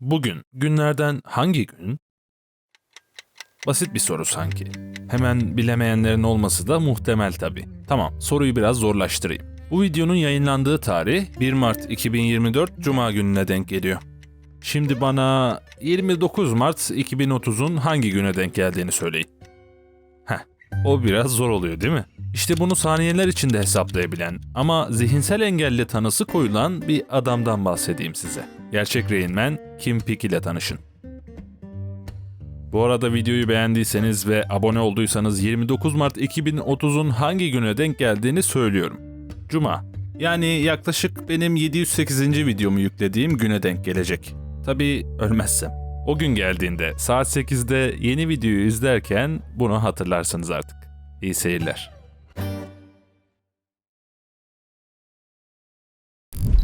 Bugün günlerden hangi gün? Basit bir soru sanki. Hemen bilemeyenlerin olması da muhtemel tabii. Tamam, soruyu biraz zorlaştırayım. Bu videonun yayınlandığı tarih 1 Mart 2024 Cuma gününe denk geliyor. Şimdi bana 29 Mart 2030'un hangi güne denk geldiğini söyleyin. Heh, o biraz zor oluyor değil mi? İşte bunu saniyeler içinde hesaplayabilen ama zihinsel engelli tanısı koyulan bir adamdan bahsedeyim size. Gerçek Rain Man Kim Peek ile tanışın. Bu arada videoyu beğendiyseniz ve abone olduysanız 29 Mart 2030'un hangi güne denk geldiğini söylüyorum. Cuma. Yani yaklaşık benim 708. videomu yüklediğim güne denk gelecek. Tabii ölmezsem. O gün geldiğinde saat 8'de yeni videoyu izlerken bunu hatırlarsınız artık. İyi seyirler.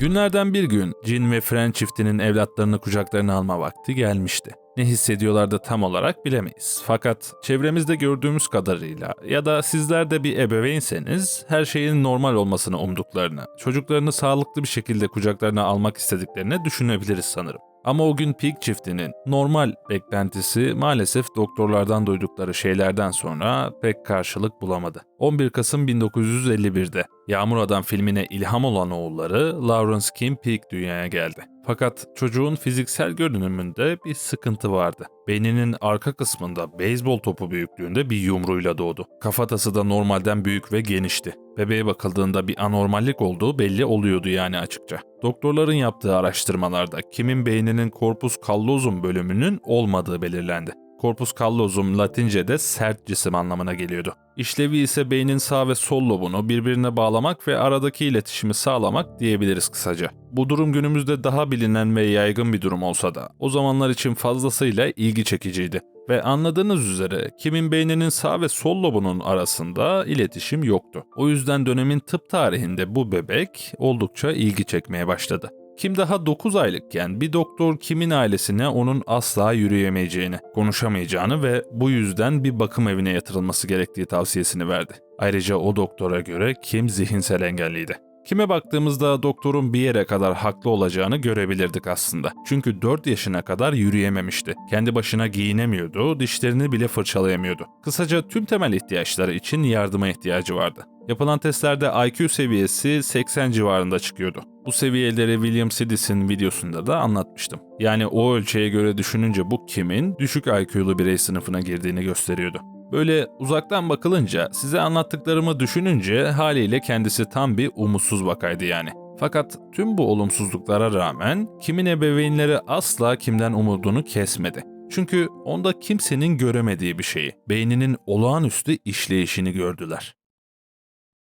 Günlerden bir gün Jin ve Fren çiftinin evlatlarını kucaklarına alma vakti gelmişti. Ne hissediyorlardı tam olarak bilemeyiz. Fakat çevremizde gördüğümüz kadarıyla ya da sizler de bir ebeveynseniz her şeyin normal olmasını umduklarını, çocuklarını sağlıklı bir şekilde kucaklarına almak istediklerini düşünebiliriz sanırım. Ama o gün Pig çiftinin normal beklentisi maalesef doktorlardan duydukları şeylerden sonra pek karşılık bulamadı. 11 Kasım 1951'de Yağmur Adam filmine ilham olan oğulları Lawrence Kim Pig dünyaya geldi. Fakat çocuğun fiziksel görünümünde bir sıkıntı vardı. Beyninin arka kısmında beyzbol topu büyüklüğünde bir yumruğuyla doğdu. Kafatası da normalden büyük ve genişti. Bebeğe bakıldığında bir anormallik olduğu belli oluyordu yani açıkça. Doktorların yaptığı araştırmalarda kimin beyninin corpus callosum bölümünün olmadığı belirlendi. Corpus callosum Latince'de sert cisim anlamına geliyordu. İşlevi ise beynin sağ ve sol lobunu birbirine bağlamak ve aradaki iletişimi sağlamak diyebiliriz kısaca. Bu durum günümüzde daha bilinen ve yaygın bir durum olsa da o zamanlar için fazlasıyla ilgi çekiciydi. Ve anladığınız üzere kimin beyninin sağ ve sol lobunun arasında iletişim yoktu. O yüzden dönemin tıp tarihinde bu bebek oldukça ilgi çekmeye başladı. Kim daha 9 aylıkken bir doktor kimin ailesine onun asla yürüyemeyeceğini, konuşamayacağını ve bu yüzden bir bakım evine yatırılması gerektiği tavsiyesini verdi. Ayrıca o doktora göre Kim zihinsel engelliydi. Kime baktığımızda doktorun bir yere kadar haklı olacağını görebilirdik aslında. Çünkü 4 yaşına kadar yürüyememişti. Kendi başına giyinemiyordu, dişlerini bile fırçalayamıyordu. Kısaca tüm temel ihtiyaçları için yardıma ihtiyacı vardı. Yapılan testlerde IQ seviyesi 80 civarında çıkıyordu. Bu seviyeleri William Sidis'in videosunda da anlatmıştım. Yani o ölçüye göre düşününce bu kimin düşük IQ'lu birey sınıfına girdiğini gösteriyordu. Böyle uzaktan bakılınca, size anlattıklarımı düşününce haliyle kendisi tam bir umutsuz vakaydı yani. Fakat tüm bu olumsuzluklara rağmen kimin ebeveynleri asla kimden umudunu kesmedi. Çünkü onda kimsenin göremediği bir şeyi, beyninin olağanüstü işleyişini gördüler.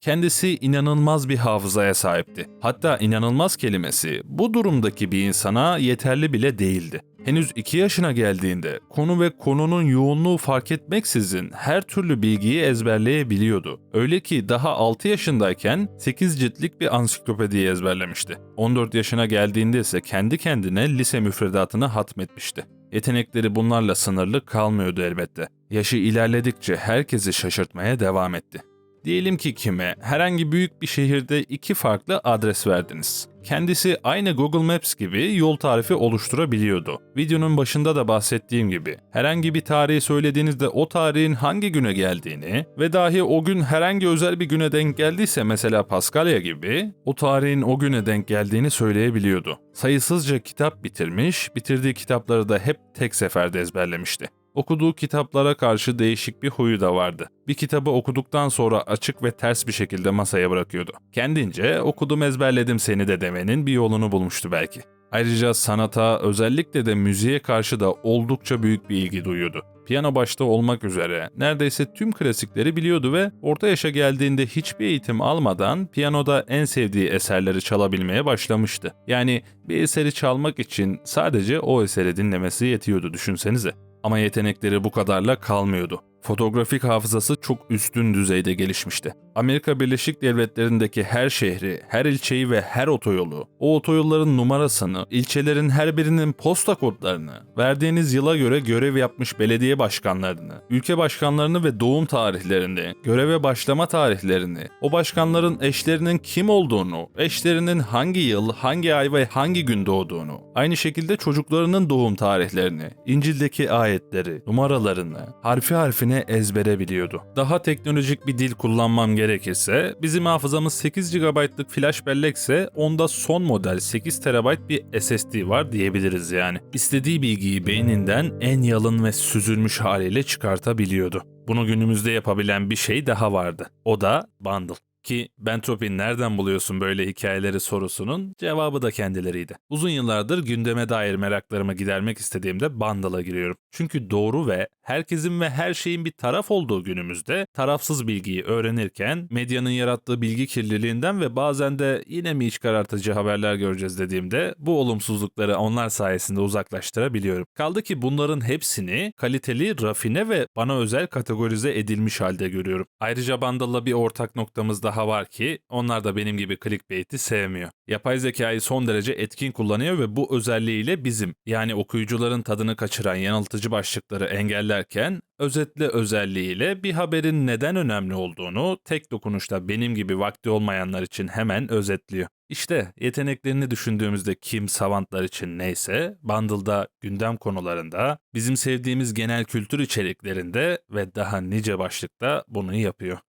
Kendisi inanılmaz bir hafızaya sahipti. Hatta inanılmaz kelimesi bu durumdaki bir insana yeterli bile değildi. Henüz 2 yaşına geldiğinde konu ve konunun yoğunluğu fark etmeksizin her türlü bilgiyi ezberleyebiliyordu. Öyle ki daha 6 yaşındayken 8 ciltlik bir ansiklopediyi ezberlemişti. 14 yaşına geldiğinde ise kendi kendine lise müfredatını hatmetmişti. Yetenekleri bunlarla sınırlı kalmıyordu elbette. Yaşı ilerledikçe herkesi şaşırtmaya devam etti. Diyelim ki kime herhangi büyük bir şehirde iki farklı adres verdiniz. Kendisi aynı Google Maps gibi yol tarifi oluşturabiliyordu. Videonun başında da bahsettiğim gibi herhangi bir tarihi söylediğinizde o tarihin hangi güne geldiğini ve dahi o gün herhangi özel bir güne denk geldiyse mesela Paskalya gibi o tarihin o güne denk geldiğini söyleyebiliyordu. Sayısızca kitap bitirmiş, bitirdiği kitapları da hep tek seferde ezberlemişti. Okuduğu kitaplara karşı değişik bir huyu da vardı. Bir kitabı okuduktan sonra açık ve ters bir şekilde masaya bırakıyordu. Kendince okudum ezberledim seni de demenin bir yolunu bulmuştu belki. Ayrıca sanata özellikle de müziğe karşı da oldukça büyük bir ilgi duyuyordu. Piyano başta olmak üzere neredeyse tüm klasikleri biliyordu ve orta yaşa geldiğinde hiçbir eğitim almadan piyanoda en sevdiği eserleri çalabilmeye başlamıştı. Yani bir eseri çalmak için sadece o eseri dinlemesi yetiyordu düşünsenize. Ama yetenekleri bu kadarla kalmıyordu. Fotoğrafik hafızası çok üstün düzeyde gelişmişti. Amerika Birleşik Devletleri'ndeki her şehri, her ilçeyi ve her otoyolu, o otoyolların numarasını, ilçelerin her birinin posta kodlarını, verdiğiniz yıla göre görev yapmış belediye başkanlarını, ülke başkanlarını ve doğum tarihlerini, göreve başlama tarihlerini, o başkanların eşlerinin kim olduğunu, eşlerinin hangi yıl, hangi ay ve hangi gün doğduğunu, aynı şekilde çocuklarının doğum tarihlerini, İncil'deki ayetleri, numaralarını, harfi harfine ezbere biliyordu. Daha teknolojik bir dil kullanmam gerekirse, bizim hafızamız 8 GB'lık flash bellekse onda son model 8 TB bir SSD var diyebiliriz yani. İstediği bilgiyi beyninden en yalın ve süzülmüş haliyle çıkartabiliyordu. Bunu günümüzde yapabilen bir şey daha vardı. O da bundle. Ki Bentropi nereden buluyorsun böyle hikayeleri sorusunun cevabı da kendileriydi. Uzun yıllardır gündeme dair meraklarımı gidermek istediğimde Bundle'a giriyorum. Çünkü doğru ve herkesin ve her şeyin bir taraf olduğu günümüzde tarafsız bilgiyi öğrenirken medyanın yarattığı bilgi kirliliğinden ve bazen de yine mi iç karartıcı haberler göreceğiz dediğimde bu olumsuzlukları onlar sayesinde uzaklaştırabiliyorum. Kaldı ki bunların hepsini kaliteli, rafine ve bana özel kategorize edilmiş halde görüyorum. Ayrıca Bundle'la bir ortak noktamız daha var ki onlar da benim gibi clickbait'i sevmiyor. Yapay zekayı son derece etkin kullanıyor ve bu özelliğiyle bizim yani okuyucuların tadını kaçıran yanıltıcı başlıkları engellerken özetle özelliğiyle bir haberin neden önemli olduğunu tek dokunuşta benim gibi vakti olmayanlar için hemen özetliyor. İşte yeteneklerini düşündüğümüzde kim savantlar için neyse, Bundle'da gündem konularında, bizim sevdiğimiz genel kültür içeriklerinde ve daha nice başlıkta bunu yapıyor.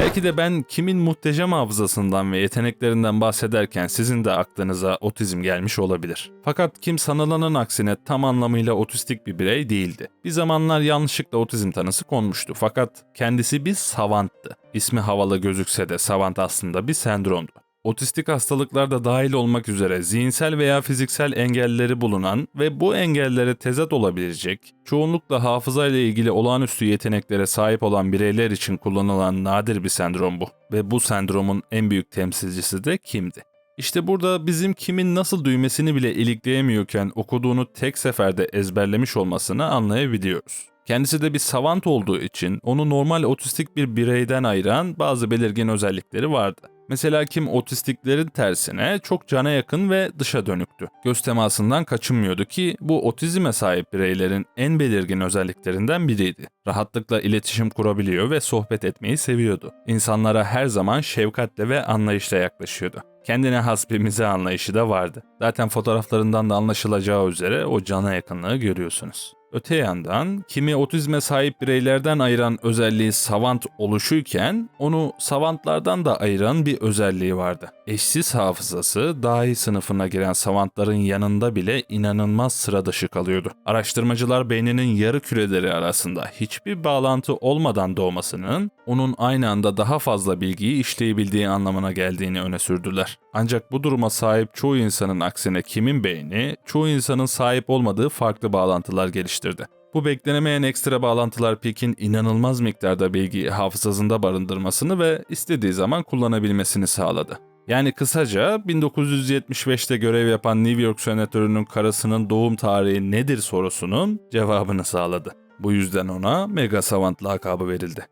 Belki de ben kimin muhteşem hafızasından ve yeteneklerinden bahsederken sizin de aklınıza otizm gelmiş olabilir. Fakat kim sanılanın aksine tam anlamıyla otistik bir birey değildi. Bir zamanlar yanlışlıkla otizm tanısı konmuştu fakat kendisi bir savanttı. İsmi havalı gözükse de savant aslında bir sendromdu. Otistik hastalıklarda dahil olmak üzere zihinsel veya fiziksel engelleri bulunan ve bu engellere tezat olabilecek, çoğunlukla hafıza ile ilgili olağanüstü yeteneklere sahip olan bireyler için kullanılan nadir bir sendrom bu. Ve bu sendromun en büyük temsilcisi de kimdi? İşte burada bizim kimin nasıl düğmesini bile ilikleyemiyorken okuduğunu tek seferde ezberlemiş olmasını anlayabiliyoruz. Kendisi de bir savant olduğu için onu normal otistik bir bireyden ayıran bazı belirgin özellikleri vardı. Mesela kim otistiklerin tersine çok cana yakın ve dışa dönüktü. Göz temasından kaçınmıyordu ki bu otizme sahip bireylerin en belirgin özelliklerinden biriydi. Rahatlıkla iletişim kurabiliyor ve sohbet etmeyi seviyordu. İnsanlara her zaman şefkatle ve anlayışla yaklaşıyordu. Kendine has bir mizah anlayışı da vardı. Zaten fotoğraflarından da anlaşılacağı üzere o cana yakınlığı görüyorsunuz. Öte yandan kimi otizme sahip bireylerden ayıran özelliği savant oluşuyken onu savantlardan da ayıran bir özelliği vardı. Eşsiz hafızası dahi sınıfına giren savantların yanında bile inanılmaz sıra dışı kalıyordu. Araştırmacılar beyninin yarı küreleri arasında hiçbir bağlantı olmadan doğmasının onun aynı anda daha fazla bilgiyi işleyebildiği anlamına geldiğini öne sürdüler. Ancak bu duruma sahip çoğu insanın aksine kimin beyni, çoğu insanın sahip olmadığı farklı bağlantılar geliştirdi. Bu beklenemeyen ekstra bağlantılar Peak'in inanılmaz miktarda bilgiyi hafızasında barındırmasını ve istediği zaman kullanabilmesini sağladı. Yani kısaca 1975'te görev yapan New York senatörünün karısının doğum tarihi nedir sorusunun cevabını sağladı. Bu yüzden ona Mega Savant lakabı verildi.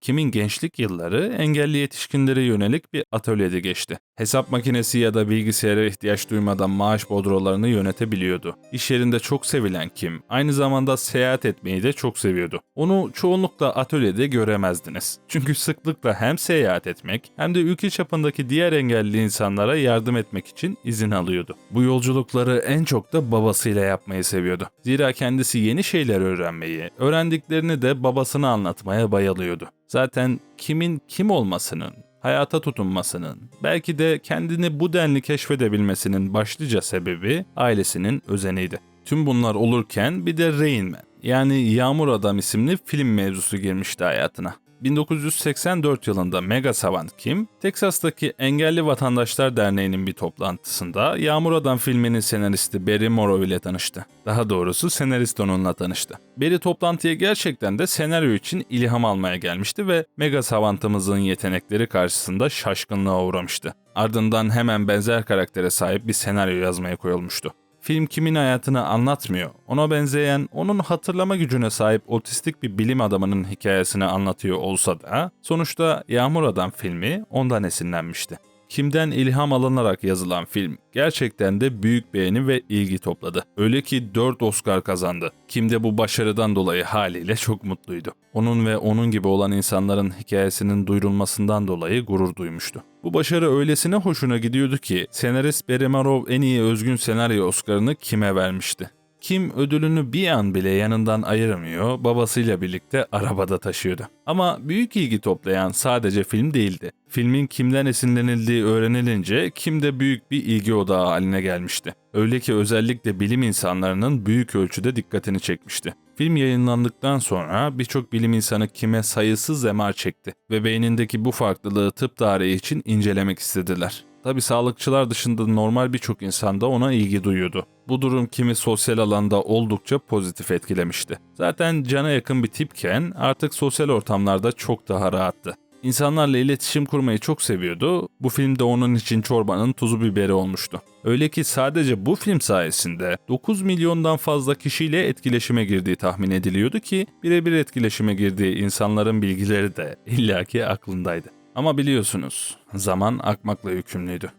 Kimin gençlik yılları engelli yetişkinlere yönelik bir atölyede geçti. Hesap makinesi ya da bilgisayara ihtiyaç duymadan maaş bodrolarını yönetebiliyordu. İş yerinde çok sevilen Kim, aynı zamanda seyahat etmeyi de çok seviyordu. Onu çoğunlukla atölyede göremezdiniz. Çünkü sıklıkla hem seyahat etmek hem de ülke çapındaki diğer engelli insanlara yardım etmek için izin alıyordu. Bu yolculukları en çok da babasıyla yapmayı seviyordu. Zira kendisi yeni şeyler öğrenmeyi, öğrendiklerini de babasına anlatmaya bayılıyordu. Zaten kimin kim olmasının, hayata tutunmasının, belki de kendini bu denli keşfedebilmesinin başlıca sebebi ailesinin özeniydi. Tüm bunlar olurken bir de Rain Man yani Yağmur Adam isimli film mevzusu girmişti hayatına. 1984 yılında Mega Savant Kim, Teksas'taki Engelli Vatandaşlar Derneği'nin bir toplantısında Yağmur Adam filminin senaristi Barry Morrow ile tanıştı. Daha doğrusu senarist onunla tanıştı. Barry toplantıya gerçekten de senaryo için ilham almaya gelmişti ve Mega Savant'ımızın yetenekleri karşısında şaşkınlığa uğramıştı. Ardından hemen benzer karaktere sahip bir senaryo yazmaya koyulmuştu. Film kimin hayatını anlatmıyor. Ona benzeyen, onun hatırlama gücüne sahip otistik bir bilim adamının hikayesini anlatıyor olsa da sonuçta Yağmur Adam filmi ondan esinlenmişti. Kimden ilham alınarak yazılan film gerçekten de büyük beğeni ve ilgi topladı. Öyle ki 4 Oscar kazandı. Kim de bu başarıdan dolayı haliyle çok mutluydu. Onun ve onun gibi olan insanların hikayesinin duyurulmasından dolayı gurur duymuştu. Bu başarı öylesine hoşuna gidiyordu ki senarist Beremarov en iyi özgün senaryo Oscar'ını kime vermişti? Kim ödülünü bir an bile yanından ayıramıyor, babasıyla birlikte arabada taşıyordu. Ama büyük ilgi toplayan sadece film değildi. Filmin kimden esinlenildiği öğrenilince Kim de büyük bir ilgi odağı haline gelmişti. Öyle ki özellikle bilim insanlarının büyük ölçüde dikkatini çekmişti. Film yayınlandıktan sonra birçok bilim insanı Kim'e sayısız MR çekti ve beynindeki bu farklılığı tıp tarihi için incelemek istediler. Tabi sağlıkçılar dışında normal birçok insan da ona ilgi duyuyordu. Bu durum kimi sosyal alanda oldukça pozitif etkilemişti. Zaten cana yakın bir tipken artık sosyal ortamlarda çok daha rahattı. İnsanlarla iletişim kurmayı çok seviyordu. Bu film de onun için çorbanın tuzu biberi olmuştu. Öyle ki sadece bu film sayesinde 9 milyondan fazla kişiyle etkileşime girdiği tahmin ediliyordu ki birebir etkileşime girdiği insanların bilgileri de illaki aklındaydı. Ama biliyorsunuz zaman akmakla yükümlüydü.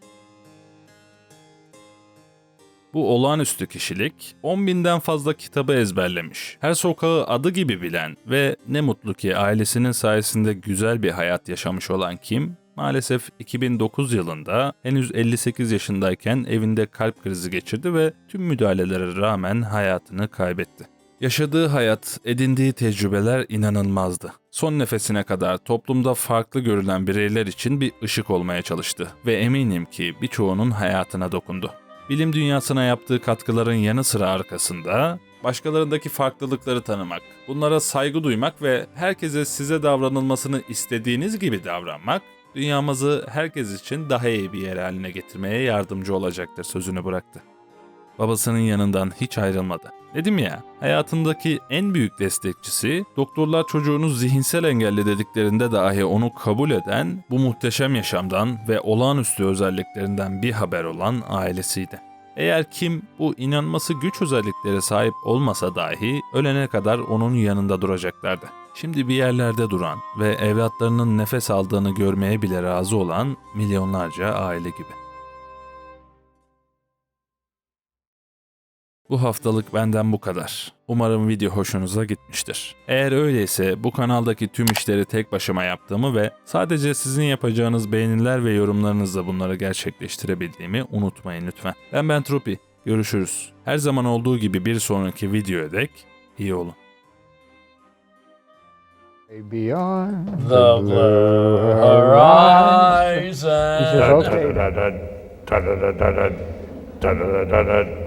Bu olağanüstü kişilik 10 binden fazla kitabı ezberlemiş, her sokağı adı gibi bilen ve ne mutlu ki ailesinin sayesinde güzel bir hayat yaşamış olan Kim, maalesef 2009 yılında henüz 58 yaşındayken evinde kalp krizi geçirdi ve tüm müdahalelere rağmen hayatını kaybetti. Yaşadığı hayat, edindiği tecrübeler inanılmazdı. Son nefesine kadar toplumda farklı görülen bireyler için bir ışık olmaya çalıştı ve eminim ki birçoğunun hayatına dokundu. Bilim dünyasına yaptığı katkıların yanı sıra arkasında başkalarındaki farklılıkları tanımak, bunlara saygı duymak ve herkese size davranılmasını istediğiniz gibi davranmak dünyamızı herkes için daha iyi bir yer haline getirmeye yardımcı olacaktır sözünü bıraktı babasının yanından hiç ayrılmadı. Dedim ya, hayatındaki en büyük destekçisi, doktorlar çocuğunuz zihinsel engelli dediklerinde dahi onu kabul eden, bu muhteşem yaşamdan ve olağanüstü özelliklerinden bir haber olan ailesiydi. Eğer kim bu inanması güç özelliklere sahip olmasa dahi ölene kadar onun yanında duracaklardı. Şimdi bir yerlerde duran ve evlatlarının nefes aldığını görmeye bile razı olan milyonlarca aile gibi. Bu haftalık benden bu kadar. Umarım video hoşunuza gitmiştir. Eğer öyleyse bu kanaldaki tüm işleri tek başıma yaptığımı ve sadece sizin yapacağınız beğeniler ve yorumlarınızla bunları gerçekleştirebildiğimi unutmayın lütfen. Ben Ben Trupi. Görüşürüz. Her zaman olduğu gibi bir sonraki videoya dek iyi olun. Beyond The blue horizon. Okay.